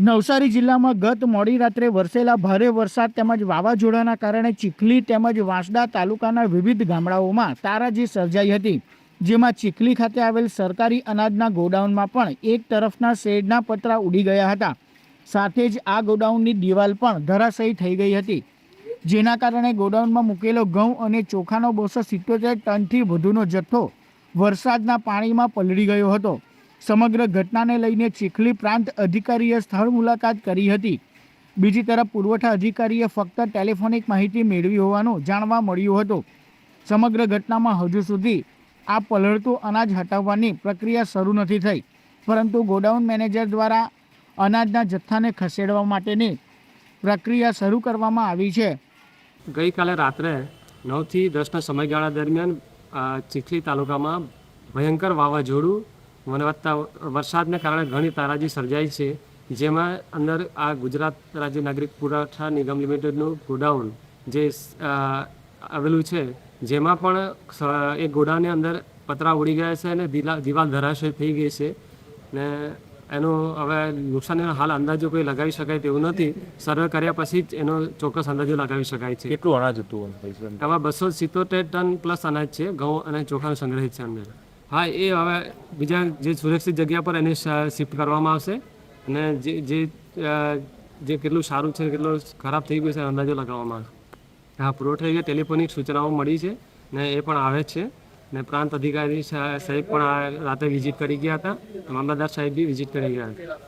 નવસારી જિલ્લામાં ગત મોડી રાત્રે વરસેલા ભારે વરસાદ તેમજ વાવાઝોડાના કારણે ચીખલી તેમજ વાંસદા તાલુકાના વિવિધ ગામડાઓમાં તારાજી સર્જાઈ હતી. જેમાં ચીખલી ખાતે આવેલ સરકારી અનાજના ગોડાઉનમાં પણ એક તરફના શેડના પતરા ઉડી ગયા હતા. સાથે જ આ ગોડાઉનની દિવાલ પણ ધરાશયી થઈ ગઈ હતી. જેના કારણે ગોડાઉનમાં મૂકેલો ઘઉં અને ચોખાનો બસો સિત્તોતેર ટનથી વધુનો જથ્થો વરસાદના પાણીમાં પલળી ગયો હતો. સમગ્ર ઘટનાને લઈને ચીખલી પ્રાંત અધિકારીએ સ્થળ મુલાકાત કરી હતી. બીજી તરફ પુરવઠા અધિકારીએ ફક્ત ટેલિફોનિક માહિતી મેળવી હોવાનું જાણવા મળ્યું હતું. સમગ્ર ઘટનામાં હજુ સુધી આ પલળતું અનાજ હટાવવાની પ્રક્રિયા શરૂ નથી થઈ, પરંતુ ગોડાઉન મેનેજર દ્વારા અનાજના જથ્થાને ખસેડવા માટેની પ્રક્રિયા શરૂ કરવામાં આવી છે. ગઈકાલે રાત્રે નવથી દસના સમયગાળા દરમિયાન ચીખલી તાલુકામાં ભયંકર વાવાઝોડું અને વધતા વરસાદને કારણે ઘણી તારાજી સર્જાઈ છે જેમાં અંદર આ ગુજરાત રાજ્ય નાગરિક પુરવઠા નિગમ લિમિટેડનું ગોડાઉન જે આવેલું છે જેમાં પણ એ ગોડાઉનની અંદર પતરા ઉડી ગયા છે અને દિવાલ ધરાશય થઈ ગઈ છે. ને એનું હવે નુકસાનીનો હાલ અંદાજો કોઈ લગાવી શકાય તેવું નથી. સર્વે કર્યા પછી જ એનો ચોક્કસ અંદાજો લગાવી શકાય છે. કેટલું અનાજ હતું આમાં બસો સિત્તોતેર ટન પ્લસ અનાજ છે ઘઉં અને ચોખાનું સંગ્રહિત છે અંદર. હા, એ હવે બીજા જે સુરક્ષિત જગ્યા પર એને શિફ્ટ કરવામાં આવશે. અને જે જે જે કેટલું સારું છે, કેટલું ખરાબ થઈ ગયું છે, અંદાજો લગાવવામાં આવશે. હા પુરવઠા ટેલિફોનિક સૂચનાઓ મળી છે ને એ પણ આવે છે. ને પ્રાંત અધિકારી સાહેબ પણ આ રાતે વિઝિટ કરી ગયા હતા. મામલતદાર સાહેબ બી વિઝિટ કરી ગયા હતા.